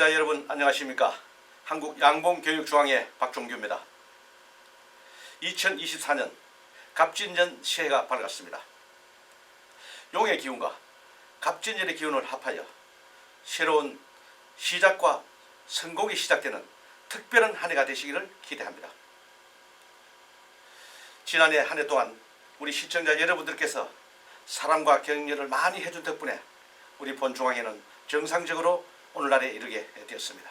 시청자 여러분 안녕하십니까? 한국 양봉교육중앙회 박종규입니다. 2024년 갑진년 새해가 밝았습니다. 용의 기운과 갑진년의 기운을 합하여 새로운 시작과 성공이 시작되는 특별한 한 해가 되시기를 기대합니다. 지난해 한 해 동안 우리 시청자 여러분들께서 사랑과 격려를 많이 해준 덕분에 우리 본중앙회는 정상적으로 오늘날에 이르게 되었습니다.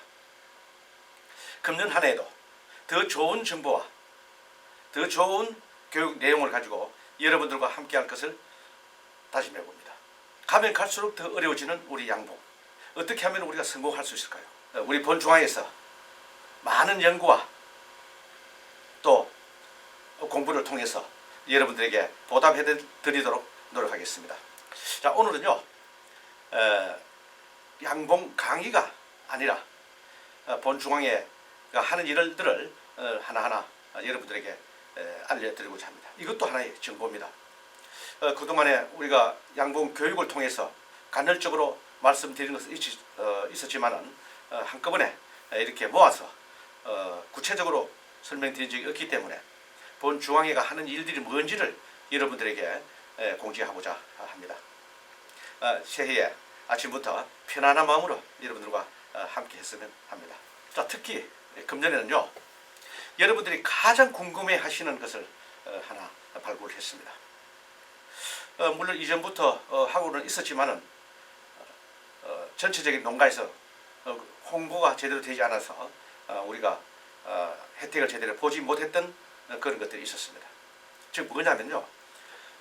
금년 한 해에도 더 좋은 정보와 더 좋은 교육 내용을 가지고 여러분들과 함께 할 것을 다짐해 봅니다. 가면 갈수록 더 어려워지는 우리 양봉. 어떻게 하면 우리가 성공할 수 있을까요? 우리 본 중앙에서 많은 연구와 또 공부를 통해서 여러분들에게 보답해 드리도록 노력하겠습니다. 자, 오늘은요, 에, 양봉 강의가 아니라 어, 본중앙에 하는 일들을 어, 하나하나 여러분들에게 에, 알려드리고자 합니다. 이것도 하나의 정보입니다. 어, 그동안에 우리가 양봉 교육을 통해서 간헐적으로 말씀드린 것은 있, 어, 있었지만은 어, 한꺼번에 이렇게 모아서 어, 구체적으로 설명드린 적이 없기 때문에 본 중앙회가 하는 일들이 뭔지를 여러분들에게 에, 공지하고자 합니다. 어, 새해에 아침부터 편안한 마음으로 여러분들과 어, 함께 했으면 합니다. 자, 특히 금년에는요, 여러분들이 가장 궁금해 하시는 것을 어, 하나 발굴 했습니다. 어, 물론 이전부터 어, 하고는 있었지만은 어, 전체적인 농가에서 어, 홍보가 제대로 되지 않아서 어, 우리가 어, 혜택을 제대로 보지 못했던 어, 그런 것들이 있었습니다. 즉 뭐냐면요,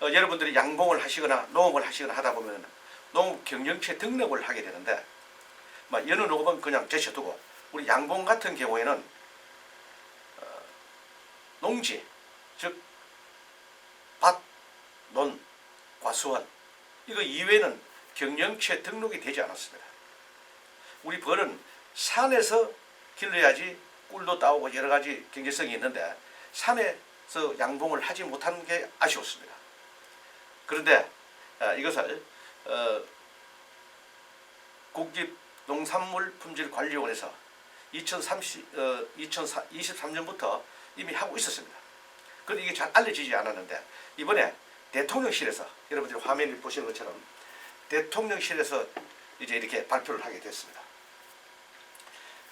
어, 여러분들이 양봉을 하시거나 농업을 하시거나 하다 보면 농업 경영체 등록을 하게 되는데, 막 여느 농업은 그냥 제쳐두고 우리 양봉 같은 경우에는 어, 농지, 즉 밭, 논, 과수원 이거 이외에는 경영체 등록이 되지 않았습니다. 우리 벌은 산에서 길러야지 꿀도 따오고 여러 가지 경제성이 있는데 산에서 양봉을 하지 못한 게 아쉬웠습니다. 그런데 아, 이것을 어, 국립농산물품질관리원에서 2030, 어, 2023년부터 이미 하고 있었습니다. 그런데 이게 잘 알려지지 않았는데 이번에 대통령실에서 여러분들이 화면을 보시는 것처럼 대통령실에서 이제 이렇게 발표를 하게 됐습니다.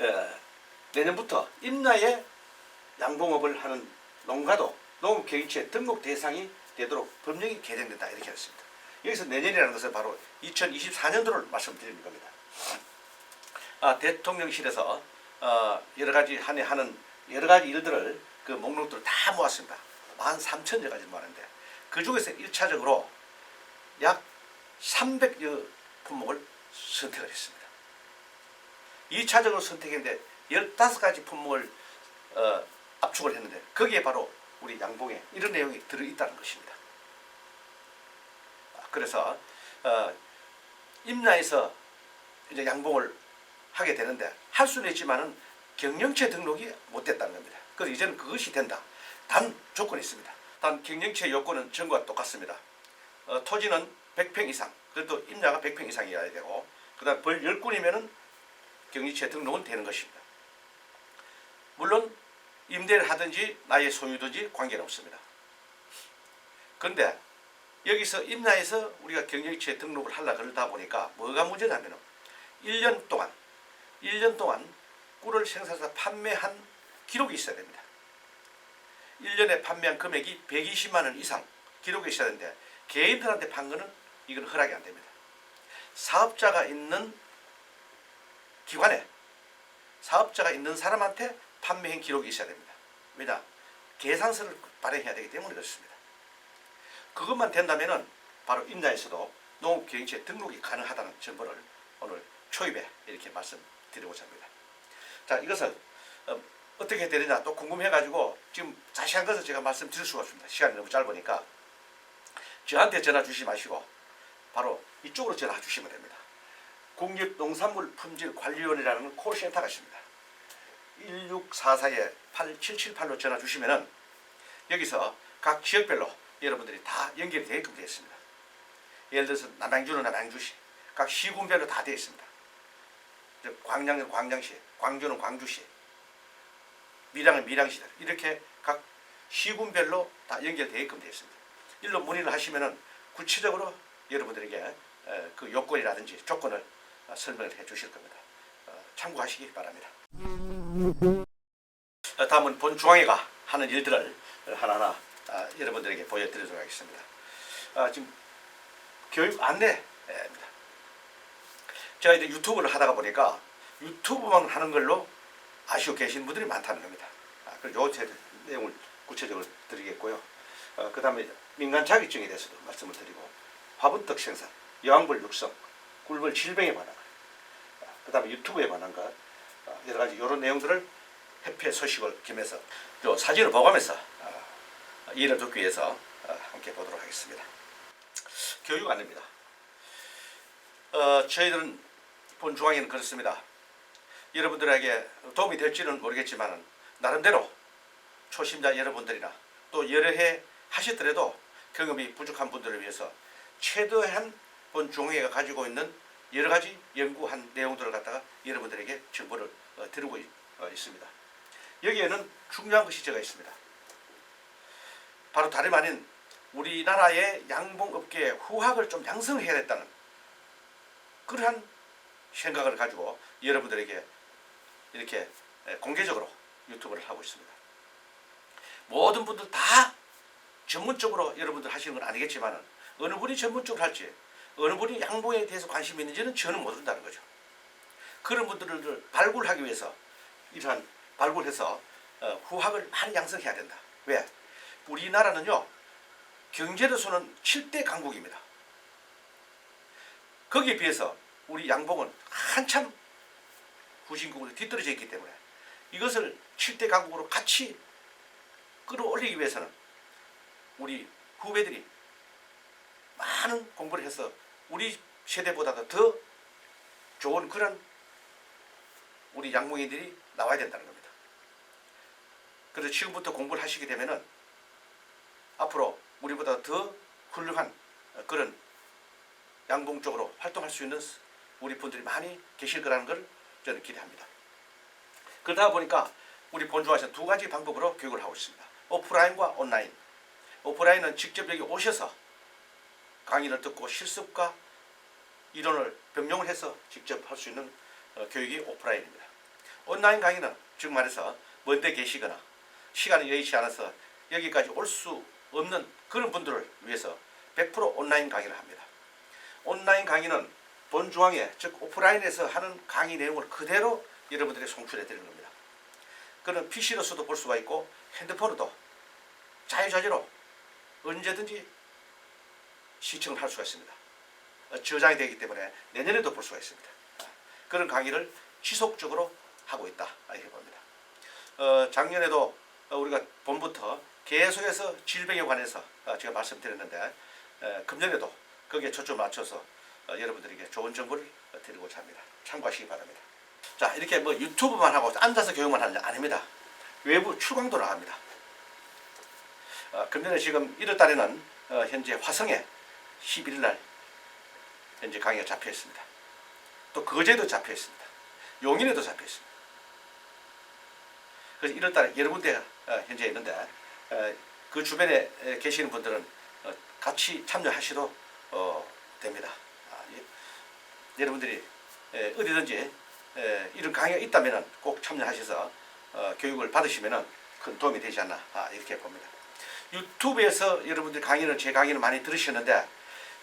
에, 내년부터 임나에 양봉업을 하는 농가도 농업경영체 등록 대상이 되도록 법령이 개정된다 이렇게 했습니다. 여기서 내년이라는 것은 바로 2024년도를 말씀드리는 겁니다. 아, 대통령실에서 어, 여러 가지 한 해 하는 여러 가지 일들을 그 목록들을 다 모았습니다. 13,000여 가지 모았는데 그 중에서 1차적으로 약 300여 품목을 선택을 했습니다. 2차적으로 선택했는데 15가지 품목을 어, 압축을 했는데 거기에 바로 우리 양봉에 이런 내용이 들어있다는 것입니다. 아, 그래서 어, 임나에서 이제 양봉을 하게 되는데 할 수는 있지만은 경영체 등록이 못 됐다는 겁니다. 그래서 이제는 그것이 된다. 단 조건이 있습니다. 단 경영체 요건은 전과 똑같습니다. 어, 토지는 100평 이상, 그래도 임야가 100평 이상이어야 되고, 그 다음 벌 10군이면은 경영체 등록은 되는 것입니다. 물론 임대를 하든지 나의 소유든지 관계는 없습니다. 그런데 여기서 임야에서 우리가 경영체 등록을 하려 그러다 보니까 뭐가 문제냐면은 1년 동안 1년 동안 꿀을 생산해서 판매한 기록이 있어야 됩니다. 1년에 판매한 금액이 120만 원 이상 기록이 있어야 되는데 개인들한테 판 거는 이건 허락이 안 됩니다. 사업자가 있는 기관에 사업자가 있는 사람한테 판매한 기록이 있어야 됩니다. 왜냐? 계산서를 발행해야 되기 때문에 그렇습니다. 그것만 된다면은 바로 임야에서도 농업경영체 등록이 가능하다는 정보를 오늘 초입에 이렇게 말씀드리고자 합니다. 자, 이것을 어, 어떻게 되느냐 또 궁금해가지고 지금 자세한 것을 제가 말씀드릴 수가 없습니다. 시간이 너무 짧으니까 저한테 전화 주시 마시고 바로 이쪽으로 전화 주시면 됩니다. 국립농산물품질관리원이라는 콜센터가 있습니다. 1644-8778로 전화 주시면은 여기서 각 지역별로 여러분들이 다 연결이 되게끔 되어 있습니다. 예를 들어서 남양주는 남양주시, 각 시군별로 다 되어 있습니다. 즉 광양은 광양시, 광주는 광주시, 밀양은 밀양시 이렇게 각 시군별로 다 연결되어 있게끔 되어 있습니다. 일로 문의를 하시면은 구체적으로 여러분들에게 에, 그 요건이라든지 조건을 어, 설명을 해 주실 겁니다. 어, 참고하시기 바랍니다. 어, 다음은 본 중앙회가 하는 일들을 하나하나 아, 여러분들에게 보여드리도록 하겠습니다. 아, 지금 교육 안내입니다. 제가 이제 유튜브를 하다가 보니까 유튜브만 하는 걸로 아쉬워 계신 분들이 많다는 겁니다. 아, 요 제- 내용을 구체적으로 드리겠고요. 어, 그 다음에 민간 자격증에 대해서도 말씀을 드리고 화분떡 생산, 여왕벌 육성, 꿀벌 질병에 관한 것, 그 다음에 유튜브에 관한 것, 어, 여러 가지 이런 내용들을 협회 소식을 겸해서 요 사진을 보고하면서 어, 이해를 돕기 위해서 어, 함께 보도록 하겠습니다. 교육 안내입니다. 어, 저희들은 본 중앙에는 그렇습니다. 여러분들에게 도움이 될지는 모르겠지만 나름대로 초심자 여러분들이나 또 여러 해 하셨더라도 경험이 부족한 분들을 위해서 최대한 본 중앙회가 가지고 있는 여러 가지 연구한 내용들을 갖다가 여러분들에게 정보를 어, 드리고 있, 어, 있습니다. 여기에는 중요한 것이 제가 있습니다. 바로 다름 아닌 우리나라의 양봉업계의 후학을 좀 양성해야겠다는 그러한 생각을 가지고 여러분들에게 이렇게 에, 공개적으로 유튜브를 하고 있습니다. 모든 분들 다 전문적으로 여러분들 하시는 건 아니겠지만 어느 분이 전문적으로 할지 어느 분이 양봉에 대해서 관심이 있는지는 저는 모른다는 거죠. 그런 분들을 발굴하기 위해서 이러한 발굴해서 어, 후학을 많이 양성해야 된다. 왜? 우리나라는요 경제로서는 7대 강국입니다. 거기에 비해서 우리 양봉은 한참 후진국으로 뒤떨어져 있기 때문에 이것을 7대 강국으로 같이 끌어올리기 위해서는 우리 후배들이 많은 공부를 해서 우리 세대보다도 더 좋은 그런 우리 양봉인들이 나와야 된다는 겁니다. 그래서 지금부터 공부를 하시게 되면은 앞으로 우리보다 더 훌륭한 그런 양봉 쪽으로 활동할 수 있는 우리 분들이 많이 계실 거라는 걸 저는 기대합니다. 그러다 보니까 우리 본주에서 두 가지 방법으로 교육을 하고 있습니다. 오프라인과 온라인. 오프라인은 직접 여기 오셔서 강의를 듣고 실습과 이론을 병용을 해서 직접 할 수 있는 어, 교육이 오프라인입니다. 온라인 강의는 즉 말해서 먼데 계시거나 시간이 여의치 않아서 여기까지 올 수 없는 그런 분들을 위해서 100% 온라인 강의를 합니다. 온라인 강의는 본중앙에 즉 오프라인에서 하는 강의 내용을 그대로 여러분들에게 송출해 드리는 겁니다. 그는 PC로서도 볼 수가 있고 핸드폰으로도 자유자재로 언제든지 시청을 할 수가 있습니다. 어, 저장이 되기 때문에 내년에도 볼 수가 있습니다. 아, 그런 강의를 지속적으로 하고 있다 이렇게 봅니다. 어, 작년에도 어, 우리가 봄부터 계속해서 질병에 관해서 어, 제가 말씀드렸는데 에, 금년에도 거기에 초점 맞춰서 어, 여러분들에게 좋은 정보를 어, 드리고자 합니다. 참고하시기 바랍니다. 자 이렇게 뭐 유튜브만 하고 앉아서 교육만 하는 게 아닙니다. 외부 출강도 나갑니다. 어, 금년에 지금 1월 달에는 어, 현재 화성에 11일 날 현재 강의가 잡혀 있습니다. 또 거제도 잡혀 있습니다. 용인에도 잡혀 있습니다. 그래서 1월 달에 여러 군데 어, 현재 있는데 어, 그 주변에 에, 계시는 분들은 어, 같이 참여하셔도 어, 됩니다. 아, 예. 여러분들이 에, 어디든지 에, 이런 강의가 있다면 꼭 참여하셔서 어, 교육을 받으시면 큰 도움이 되지 않나 아, 이렇게 봅니다. 유튜브에서 여러분들 강의를 제 강의를 많이 들으셨는데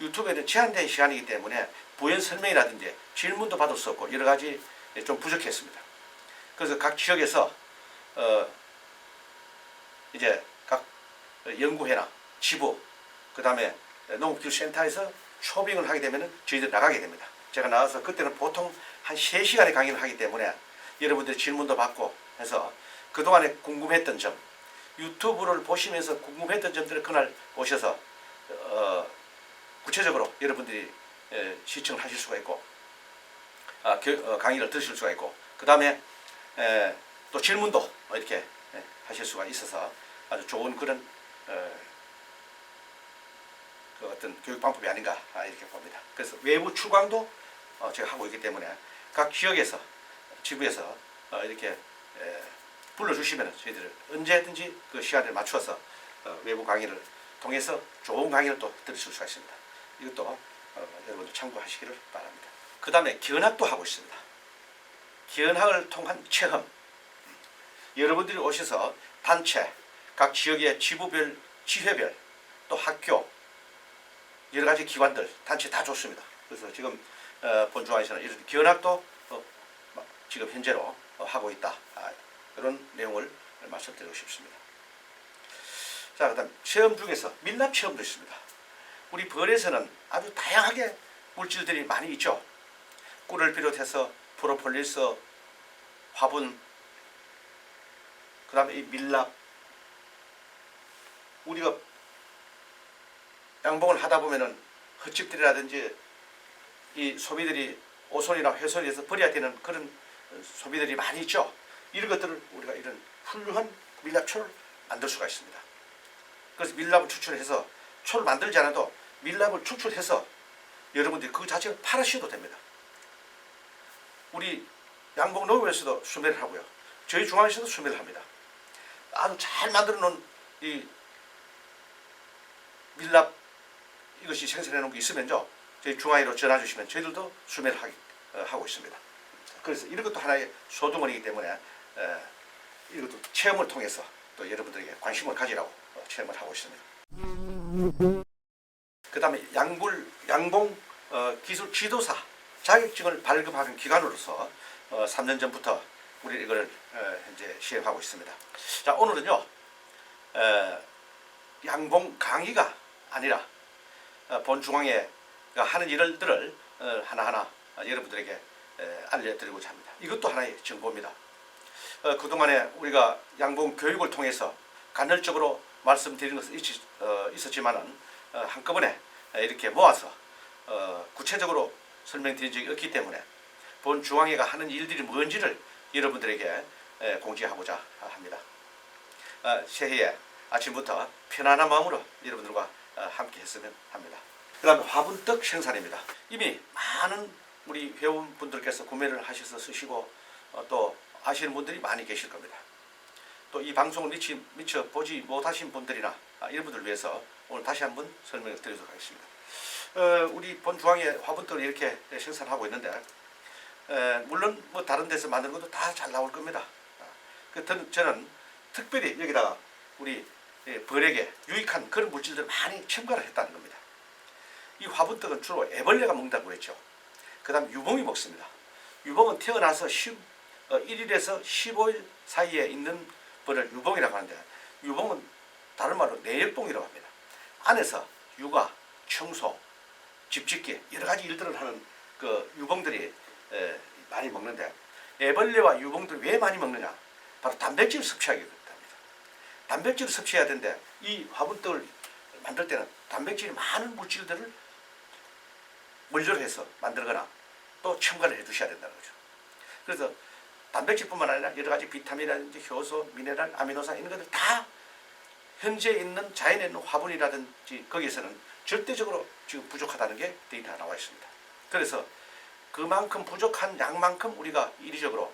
유튜브에는 제한된 시간이기 때문에 부연 설명이라든지 질문도 받을 수 없고 여러 가지 좀 부족했습니다. 그래서 각 지역에서 어 이제 각 연구회나 지부 그 다음에 농업기술센터에서 쇼빙을 하게 되면 저희들 나가게 됩니다. 제가 나와서 그때는 보통 한 3시간의 강의를 하기 때문에 여러분들이 질문도 받고 해서 그동안에 궁금했던 점 유튜브를 보시면서 궁금했던 점들을 그날 오셔서 어, 구체적으로 여러분들이 에, 시청을 하실 수가 있고 아, 교- 어, 강의를 들으실 수가 있고 그 다음에 또 질문도 이렇게 에, 하실 수가 있어서 아주 좋은 그런 어, 그 어떤 교육 방법이 아닌가 아, 이렇게 봅니다. 그래서 외부 출강도 어, 제가 하고 있기 때문에 각 지역에서 지구에서 어, 이렇게 에, 불러주시면 저희들 언제든지 그 시간을 맞춰서 어, 외부 강의를 통해서 좋은 강의를 또 들으실 수가 있습니다. 이것도 어, 여러분들 참고하시기를 바랍니다. 그 다음에 견학도 하고 있습니다. 견학을 통한 체험. 여러분들이 오셔서 단체, 각 지역의 지부별, 지회별, 또 학교, 여러 가지 기관들, 단체 다 좋습니다. 그래서 지금 어, 본중앙에서는 이런 견학도 어, 마- 지금 현재로 어, 하고 있다. 아, 이런 내용을 말씀드리고 싶습니다. 자, 그 다음 체험 중에서 밀랍 체험도 있습니다. 우리 벌에서는 아주 다양하게 물질들이 많이 있죠. 꿀을 비롯해서 프로폴리스, 화분, 그 다음에 이 밀랍. 우리가 양봉을 하다 보면은 흙집들이라든지 이 소비들이 오손이나 훼손해서 버려야 되는 그런 소비들이 많이 있죠. 이런 것들을 우리가 이런 훌륭한 밀랍초를 만들 수가 있습니다. 그래서 밀랍을 추출해서 초를 만들지 않아도 밀랍을 추출해서 여러분들이 그 자체를 팔으셔도 됩니다. 우리 양봉 농업에서도 수매를 하고요. 저희 중앙에서도 수매를 합니다. 아주 잘 만들어 놓은 이 밀랍 이것이 생산해 놓은 게 있으면요. 저희 중앙으로 전화 주시면 저희들도 수매를 하기, 어, 하고 있습니다. 그래서 이런 것도 하나의 소득원이기 때문에 에, 이것도 체험을 통해서 또 여러분들에게 관심을 가지라고 어, 체험을 하고 있습니다. 그 다음에 양불, 양봉 어, 기술 지도사 자격증을 발급하는 기관으로서 어, 3년 전부터 우리 이걸 어, 현재 시행하고 있습니다. 자 오늘은요 에, 양봉 강의가 아니라 어, 본중앙회가 하는 일들을 어, 하나하나 어, 여러분들에게 에, 알려드리고자 합니다. 이것도 하나의 정보입니다. 어, 그동안에 우리가 양봉 교육을 통해서 간헐적으로 말씀드린 것은 있, 어, 있었지만은 어, 한꺼번에 이렇게 모아서 어, 구체적으로 설명드린 적이 없기 때문에 본 중앙회가 하는 일들이 뭔지를 여러분들에게 에, 공지하고자 합니다. 어, 새해에 아침부터 편안한 마음으로 여러분들과 어, 함께 했으면 합니다. 그 다음에 화분떡 생산입니다. 이미 많은 우리 회원분들께서 구매를 하셔서 쓰시고 어, 또 아시는 분들이 많이 계실 겁니다. 또 이 방송을 미치, 미처 보지 못하신 분들이나 아, 이런 분들을 위해서 오늘 다시 한번 설명을 드리도록 하겠습니다. 어, 우리 본 중앙에 화분떡을 이렇게 생산하고 있는데 에, 물론 뭐 다른 데서 만드는 것도 다 잘 나올 겁니다. 아, 그 저는, 특별히 여기다가 우리 예, 벌에게 유익한 그런 물질들을 많이 첨가를 했다는 겁니다. 이 화분떡은 주로 애벌레가 먹는다고 그랬죠. 그 다음 유봉이 먹습니다. 유봉은 태어나서 10, 어, 1일에서 15일 사이에 있는 벌을 유봉이라고 하는데 유봉은 다른 말로 내역봉이라고 합니다. 안에서 육아, 청소, 집짓기 여러 가지 일들을 하는 그 유봉들이 에, 많이 먹는데 애벌레와 유봉들이 왜 많이 먹느냐? 바로 단백질을 섭취하기 때문입니다. 단백질을 섭취해야 되는데 이 화분떡을 만들 때는 단백질이 많은 물질들을 물질해서 만들거나 또 첨가를 해 두셔야 된다는 거죠. 그래서 단백질뿐만 아니라 여러 가지 비타민이라든지 효소, 미네랄, 아미노산 이런 것들 다 현재 있는 자연에 있는 화분이라든지 거기에서는 절대적으로 지금 부족하다는 게 데이터가 나와 있습니다. 그래서 그만큼 부족한 양만큼 우리가 이리적으로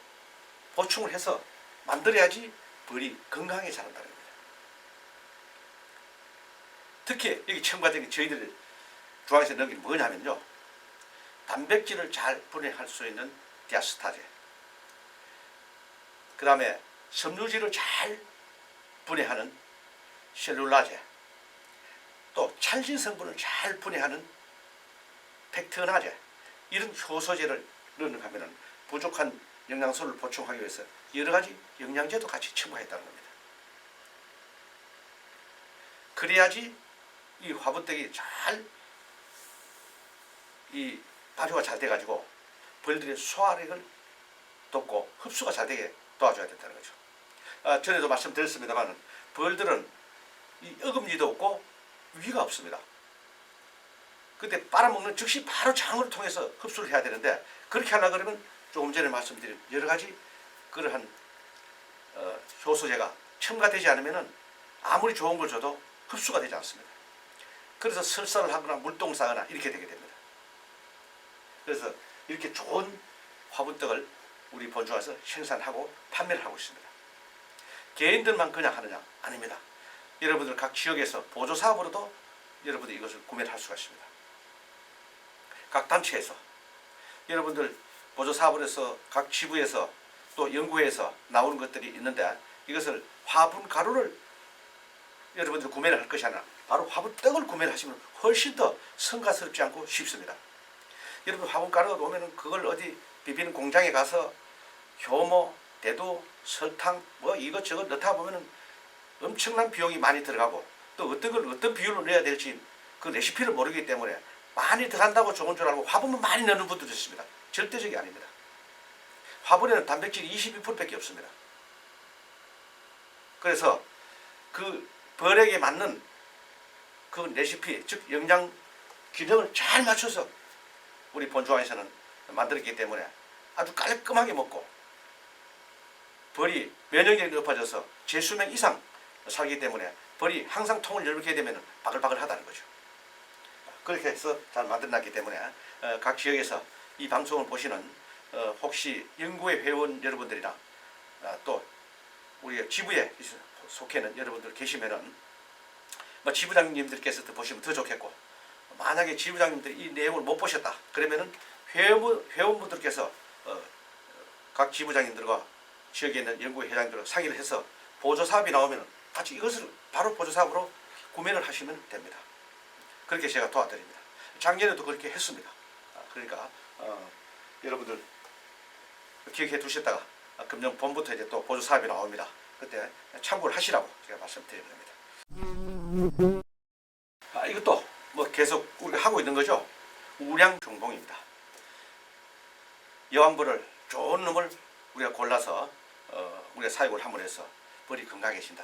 보충을 해서 만들어야지 벌이 건강하게 자란다는 겁니다. 특히 여기 첨가된 저희들 중앙에서 넣은 게 뭐냐면요. 단백질을 잘 분해할 수 있는 디아스타제. 그 다음에 섬유질을 잘 분해하는 셀룰라제. 또 찰진 성분을 잘 분해하는 팩트나제. 이런 효소제를 넣는하면은 부족한 영양소를 보충하기 위해서 여러 가지 영양제도 같이 첨가했다는 겁니다. 그래야지 이 화분떡이 잘 이 발효가 잘 돼가지고 벌들의 소화력을 돕고 흡수가 잘 되게 도와줘야 된다는 거죠. 아, 전에도 말씀드렸습니다만 벌들은 이 어금니도 없고 위가 없습니다. 그때 빨아먹는 즉시 바로 장을 통해서 흡수를 해야 되는데 그렇게 하려 그러면 조금 전에 말씀드린 여러 가지 그러한 어, 효소제가 첨가되지 않으면은 아무리 좋은 걸 줘도 흡수가 되지 않습니다. 그래서 설사를 하거나 물똥 싸거나 이렇게 되게 됩니다. 그래서 이렇게 좋은 화분떡을 우리 본중에서 생산하고 판매를 하고 있습니다. 개인들만 그냥 하느냐? 아닙니다. 여러분들 각 지역에서 보조 사업으로도 여러분들이 이것을 구매를 할 수가 있습니다. 각 단체에서 여러분들 보조 사업을 해서 각 지부에서 또 연구에서 나오는 것들이 있는데 이것을 화분 가루를 여러분들 구매를 할 것이 아니라 바로 화분 떡을 구매를 하시면 훨씬 더 성가스럽지 않고 쉽습니다. 여러분 화분 가루가 오면은 그걸 어디 비비는 공장에 가서 효모, 대두, 설탕 뭐 이것저것 넣다 보면은 엄청난 비용이 많이 들어가고 또 어떤 걸 어떤 비율로 넣어야 될지 그 레시피를 모르기 때문에 많이 들어간다고 좋은 줄 알고 화분만 많이 넣는 분들도 있습니다. 절대적이 아닙니다. 화분에는 단백질이 22%밖에 없습니다. 그래서 그 벌액에 맞는 그 레시피 즉 영양 균형을 잘 맞춰서 우리 본조항에서는 만들었기 때문에 아주 깔끔하게 먹고 벌이 면역력이 높아져서 제 수명 이상 살기 때문에 벌이 항상 통을 열게 되면 바글바글하다는 거죠. 그렇게 해서 잘 만들어놨기 때문에 어, 각 지역에서 이 방송을 보시는 어, 혹시 연구회 회원 여러분들이나 어, 또 우리 지부에 속해는 여러분들 계시면은 뭐 지부장님들께서도 보시면 더 좋겠고 만약에 지부장님들이 이 내용을 못 보셨다 그러면은 회원 회원분들께서 어, 각 지부장님들과 지역에 있는 연구 회장들과 상의를 해서 보조 사업이 나오면 같이 이것을 바로 보조 사업으로 구매를 하시면 됩니다. 그렇게 제가 도와드립니다. 작년에도 그렇게 했습니다. 아, 그러니까 어, 여러분들 기억해 두셨다가 아, 금년 봄부터 이제 또 보조 사업이 나옵니다. 그때 참고를 하시라고 제가 말씀드리는 겁니다. 아, 이것도 뭐 계속 우리가 하고 있는 거죠. 우량 중봉입니다. 여왕벌을 좋은 놈을 우리가 골라서 어, 우리가 사육을 함으로 해서 벌이 건강해진다.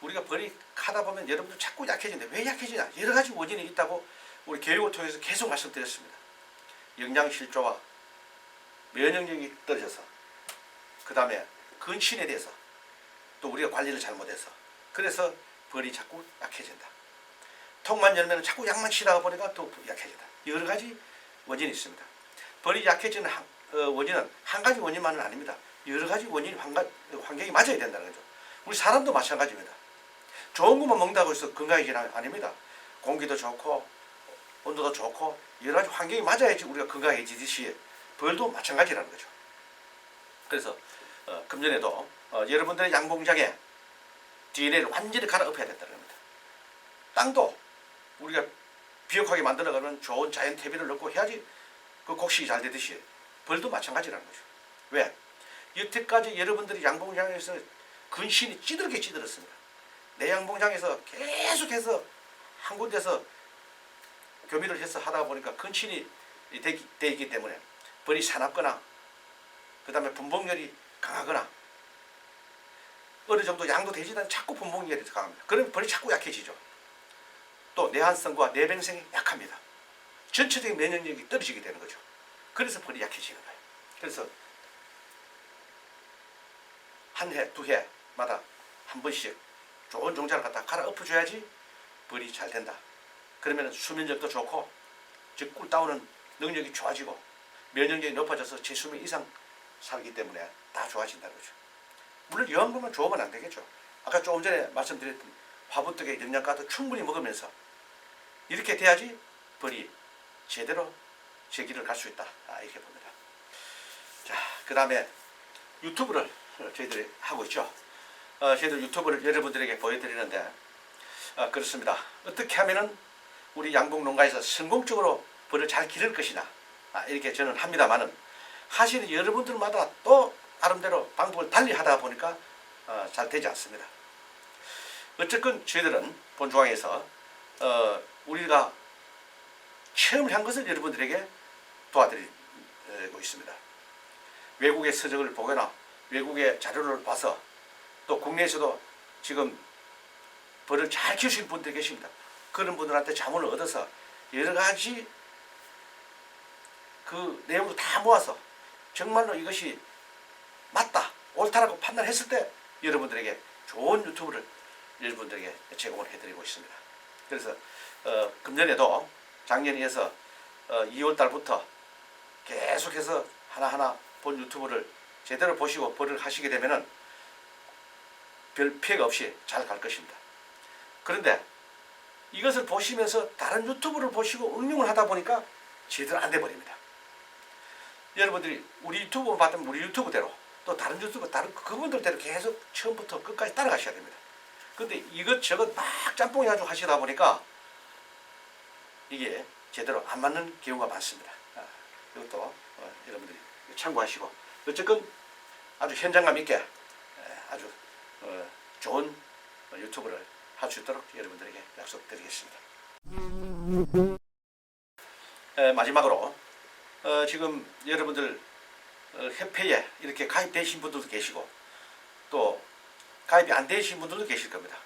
우리가 벌이 하다 보면 여러분들 자꾸 약해진다. 왜 약해지냐? 여러 가지 원인이 있다고 우리 교육을 통해서 계속 말씀드렸습니다. 영양 실조와 면역력이 떨어져서 그 다음에 근친에 대해서 또 우리가 관리를 잘못해서 그래서 벌이 자꾸 약해진다. 통만 열면 자꾸 약만 치다가 보니까 또 약해진다. 여러 가지 원인이 있습니다. 벌이 약해지는 한, 어, 원인은 한 가지 원인만은 아닙니다. 여러 가지 원인이 환가, 환경이 맞아야 된다는 거죠. 우리 사람도 마찬가지입니다. 좋은 것만 먹는다고 해서 건강해지는 아닙니다. 공기도 좋고 온도도 좋고 여러 가지 환경이 맞아야지 우리가 건강해지듯이 벌도 마찬가지라는 거죠. 그래서 어, 금년에도 어, 여러분들의 양봉장에 DNA를 완전히 갈아엎어야 된다는 겁니다. 땅도 우리가 비옥하게 만들어가면 좋은 자연 퇴비를 넣고 해야지 그 곡식이 잘 되듯이 벌도 마찬가지라는 거죠. 왜? 여태까지 여러분들이 양봉장에서 근신이 찌들게 찌들었습니다. 내 양봉장에서 계속해서 한 군데서 교미를 해서 하다 보니까 근친이 되, 되 있기 때문에 벌이 사납거나 그 다음에 분봉열이 강하거나 어느 정도 양도 되지만 자꾸 분봉열이 강합니다. 그러면 벌이 자꾸 약해지죠. 또 내한성과 내병성이 약합니다. 전체적인 면역력이 떨어지게 되는 거죠. 그래서 벌이 약해지는 거예요. 그래서 한 해, 두 해마다 한 번씩 좋은 종자를 갖다 갈아 엎어줘야지 벌이 잘 된다. 그러면 수면력도 좋고 즉 꿀 따오는 능력이 좋아지고 면역력이 높아져서 제수명 이상 살기 때문에 다 좋아진다는 거죠. 물론 영양분만 좋으면 안 되겠죠. 아까 조금 전에 말씀드렸던 화분떡에 영양가도 충분히 먹으면서 이렇게 돼야지 벌이 제대로 제 길을 갈 수 있다. 아, 이렇게 봅니다. 자, 그 다음에 유튜브를 저희들이 하고 있죠. 어, 저희들 유튜브를 여러분들에게 보여드리는데 어, 그렇습니다. 어떻게 하면은 우리 양봉 농가에서 성공적으로 벌을 잘 기를 것이냐 아, 이렇게 저는 합니다만은 하시는 여러분들마다 또 나름대로 방법을 달리 하다 보니까 어, 잘 되지 않습니다. 어쨌건 저희들은 본중앙에서 어, 우리가 체험을 한 것을 여러분들에게 도와드리고 있습니다. 외국의 서적을 보거나 외국의 자료를 봐서 또 국내에서도 지금 벌을 잘 키우시는 분들이 계십니다. 그런 분들한테 자문을 얻어서 여러 가지 그 내용을 다 모아서 정말로 이것이 맞다, 옳다라고 판단했을 때 여러분들에게 좋은 유튜브를 여러분들에게 제공을 해드리고 있습니다. 그래서 어, 금년에도 작년에 이어서 어, 2월 달부터 계속해서 하나하나 본 유튜브를 제대로 보시고 벌을 하시게 되면은 별 피해가 없이 잘 갈 것입니다. 그런데 이것을 보시면서 다른 유튜브를 보시고 응용을 하다 보니까 제대로 안 돼 버립니다. 여러분들이 우리 유튜브 봤던 우리 유튜브대로 또 다른 유튜브 다른 그분들대로 계속 처음부터 끝까지 따라가셔야 됩니다. 근데 이것저것 막 짬뽕 해가지고 하시다 보니까 이게 제대로 안 맞는 경우가 많습니다. 아, 이것도 어, 여러분들이 참고하시고 어쨌건 아주 현장감 있게 에, 아주 어, 좋은 유튜브를 할 수 있도록 여러분들에게 약속드리겠습니다. 에, 마지막으로 어, 지금 여러분들 어, 협회에 이렇게 가입되신 분들도 계시고 또 가입이 안 되신 분들도 계실 겁니다.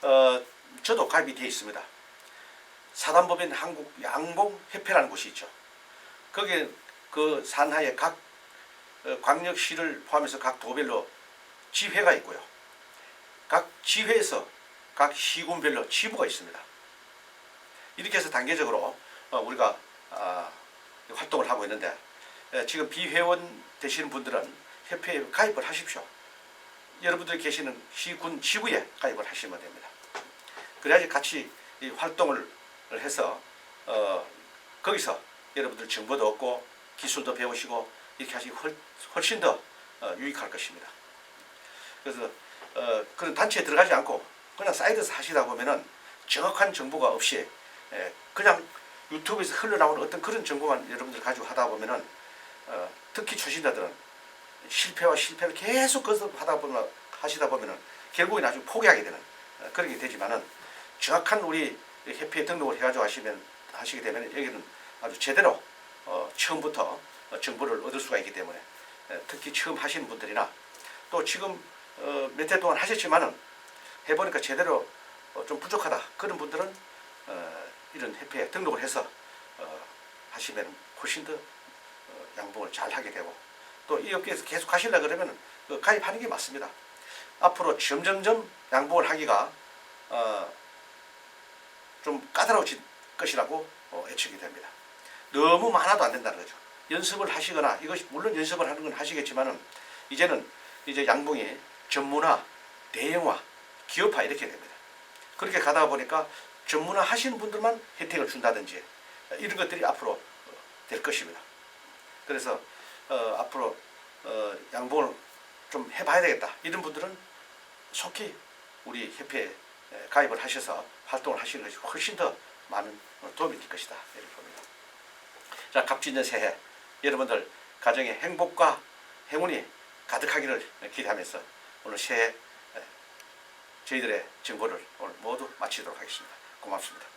어, 저도 가입이 되어 있습니다. 사단법인 한국 양봉협회라는 곳이 있죠. 거기에 그 산하에 각 어, 광역시를 포함해서 각 도별로 지회가 있고요. 각 지회에서 각 시군별로 지부가 있습니다. 이렇게 해서 단계적으로 어, 우리가 아, 활동을 하고 있는데 에, 지금 비회원 되시는 분들은 협회에 가입을 하십시오. 여러분들이 계시는 시군 지부에 가입을 하시면 됩니다. 그래야지 같이 이 활동을 해서 어, 거기서 여러분들 정보도 얻고 기술도 배우시고 이렇게 하시기 훨- 훨씬 더 어, 유익할 것입니다. 그래서 어, 그런 단체에 들어가지 않고 그냥 사이드에서 하시다 보면은 정확한 정보가 없이 에, 그냥 유튜브에서 흘러나오는 어떤 그런 정보만 여러분들 가지고 하다 보면은 어, 특히 초신자들은 실패와 실패를 계속 거듭하다 보면 하시다 보면은 결국에 나중에 포기하게 되는 어, 그런 게 되지만은 정확한 우리 협회에 등록을 해가지고 하시면 하시게 되면 여기는 아주 제대로 어, 처음부터 어, 정보를 얻을 수가 있기 때문에 에, 특히 처음 하시는 분들이나 또 지금 어, 몇해 동안 하셨지만은 해보니까 제대로 어, 좀 부족하다. 그런 분들은 어, 이런 협회에 등록을 해서 어, 하시면 훨씬 더 어, 양봉을 잘 하게 되고 또 이 업계에서 계속 하시려 그러면 그 가입하는 게 맞습니다. 앞으로 점점점 양봉을 하기가 어, 좀 까다로워질 것이라고 어, 예측이 됩니다. 너무 많아도 안 된다는 거죠. 연습을 하시거나 이것이 물론 연습을 하는 건 하시겠지만은 이제는 이제 양봉이 전문화, 대형화, 기업화 이렇게 됩니다. 그렇게 가다 보니까 전문화 하시는 분들만 혜택을 준다든지 이런 것들이 앞으로 어, 될 것입니다. 그래서 어, 앞으로 어, 양봉을 좀 해봐야 되겠다 이런 분들은 속히 우리 협회에 가입을 하셔서 활동을 하시는 것이 훨씬 더 많은 도움이 될 것이다 이렇게 봅니다. 자 갑진년 새해 여러분들 가정에 행복과 행운이 가득하기를 기대하면서 오늘 새해 저희들의 정보를 오늘 모두 마치도록 하겠습니다. 고맙습니다.